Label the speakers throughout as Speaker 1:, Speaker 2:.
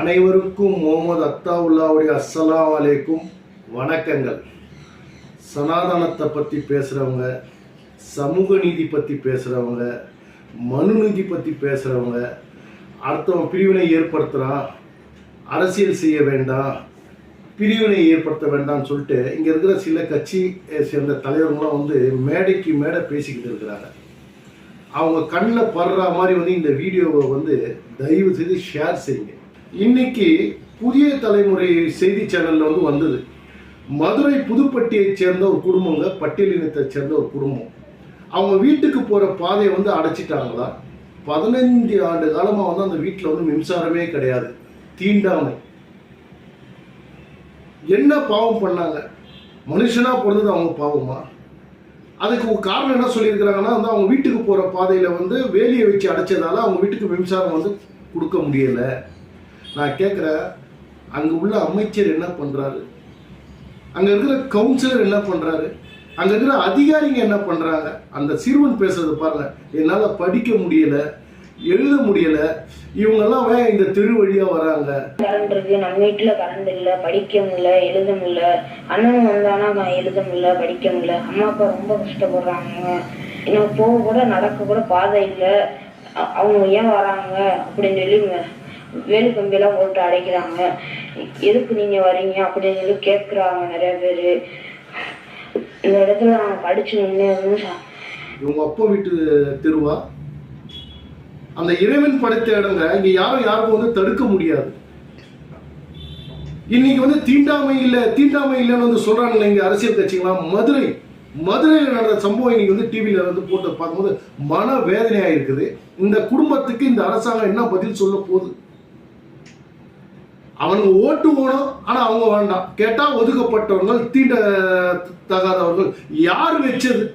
Speaker 1: அனைவருக்கும் முகமது அத்தாவுல்லாவுடைய அஸ்ஸலாம் வலைக்கும் வணக்கங்கள். சனாதனத்தை பற்றி பேசுகிறவங்க சமூக நீதி பற்றி பேசுகிறவங்க மனு நீதி பற்றி பேசுகிறவங்க அடுத்தவன் பிரிவினை ஏற்படுத்துகிறான் அரசியல் செய்ய வேண்டாம் பிரிவினை ஏற்படுத்த வேண்டாம்னு சொல்லிட்டு இங்கே இருக்கிற சில கட்சியை சேர்ந்த தலைவர்கள்லாம் வந்து மேடைக்கு மேடை பேசிக்கிட்டு இருக்கிறாங்க. அவங்க கண்ணில் படுற மாதிரி வந்து இந்த வீடியோவை வந்து தயவு செய்து ஷேர் செய்யுங்க. இன்னைக்கு புதிய தலைமுறை செய்தி சேனல்ல வந்து வந்தது. மதுரை புதுப்பட்டியைச் சேர்ந்த ஒரு குடும்பங்க பட்டியலினத்தை சேர்ந்த ஒரு குடும்பம். அவங்க வீட்டுக்கு போற பாதையை வந்து அடைச்சிட்டாங்களா? பதினைஞ்சு ஆண்டு காலமா வந்து அந்த வீட்டில் வந்து மின்சாரமே கிடையாது. தீண்டாமை. என்ன பாவம் பண்ணாங்க? மனுஷனா பிறந்தது அவங்க பாவமா? அதுக்கு ஒரு காரணம் என்ன சொல்லியிருக்கிறாங்கன்னா வந்து அவங்க வீட்டுக்கு போகிற பாதையில் வந்து வேலியை வச்சு அடைச்சதால அவங்க வீட்டுக்கு மின்சாரம் வந்து கொடுக்க முடியலை. நான் கேட்குறேன் அங்கே உள்ள அமைச்சர் என்ன பண்ணுறாரு அங்கே இருக்கிற கவுன்சிலர் என்ன பண்ணுறாரு அங்கே இருக்கிற அதிகாரிங்க என்ன பண்ணுறாங்க அந்த சிறுவன் பேசுறது பாருங்க என்னால் படிக்க முடியலை எழுத முடியலை. இவங்கெல்லாம் வே இந்த தெரு வழியாக வராங்க?
Speaker 2: கரண்ட் இருக்கு நம்ம வீட்டுல கரண்ட் இல்ல படிக்க முடியல எழுத முடியல. அண்ணன் வந்தானா நான் எழுத முடியல படிக்க முடியல. அம்மா அப்பா ரொம்ப கஷ்டப்படுறாங்க. இன்னும் போக கூட நடக்க கூட பாதை இல்லை. அவங்க ஏன் வராங்க? அப்படின்னு சொல்லி வேலு கம்பியெல்லாம் போட்டு அடைக்கிறாங்க. எதுக்கு நீங்க வரீங்க அப்படின்னு சொல்லி கேட்குறாங்க நிறைய பேர். இந்த இடத்துல நான் படிச்சு நின்று
Speaker 1: இவங்க அப்பா வீட்டு தெருவா? அந்த இறைவன் படைத்த இடங்க இங்க யாரும் யாருக்கும் வந்து தடுக்க முடியாது. இன்னைக்கு வந்து தீண்டாமை இல்லை தீண்டாமை இல்லைன்னு வந்து சொல்றாங்க இங்க அரசியல் கட்சிங்களா மதுரை மதுரையில் நடந்த சம்பவம் இன்னைக்கு வந்து டிவியில வந்து போட்டு பார்க்கும்போது மன வேதனையாக இருக்குது. இந்த குடும்பத்துக்கு இந்த அரசாங்கம் என்ன பதில் சொல்ல போகுது? அவனுங்க ஓட்டு ஓணும் ஆனா அவங்க வேண்டாம். கேட்டா ஒதுக்கப்பட்டவர்கள் தீண்ட தகாதவர்கள். யார் வச்சது?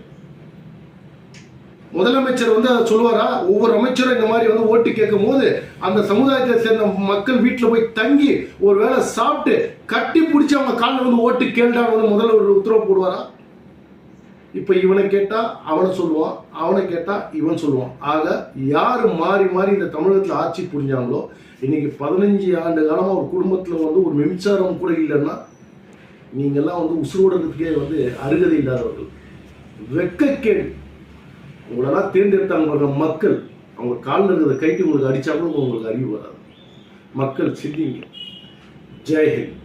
Speaker 1: முதலமைச்சர் வந்து அதை சொல்லுவாரா? ஒவ்வொரு அமைச்சரும் இந்த மாதிரி வந்து ஓட்டு கேட்கும் போது அந்த சமுதாயத்தை சேர்ந்த மக்கள் வீட்டில் போய் தங்கி ஒரு வேளை சாப்பிட்டு கட்டி பிடிச்சி அவங்க காலில் வந்து ஓட்டு கேள்டான்னு வந்து முதல்ல ஒரு உத்தரவு போடுவாரா? இப்போ இவனை கேட்டால் அவனை சொல்லுவான் அவனை கேட்டால் இவன் சொல்லுவான். ஆக யார் மாறி மாறி இந்த தமிழகத்தில் ஆட்சி புரிஞ்சாங்களோ இன்னைக்கு பதினஞ்சு ஆண்டு காலமாக ஒரு குடும்பத்தில் வந்து ஒரு மின்சாரம் கூட இல்லைன்னா நீங்கள்லாம் வந்து உசுரோடுறதுக்கே வந்து அருகதை இல்லாதவர்கள். வெக்கக்கேடு உங்களெல்லாம் தேர்ந்தெடுத்தாங்க மக்கள். அவங்க காலில் இருக்கிறத கைட்டு உங்களுக்கு அடித்தா கூட உங்களுக்கு அறிவு வராது. மக்கள் சிந்திங்க. ஜெய்ஹிந்த்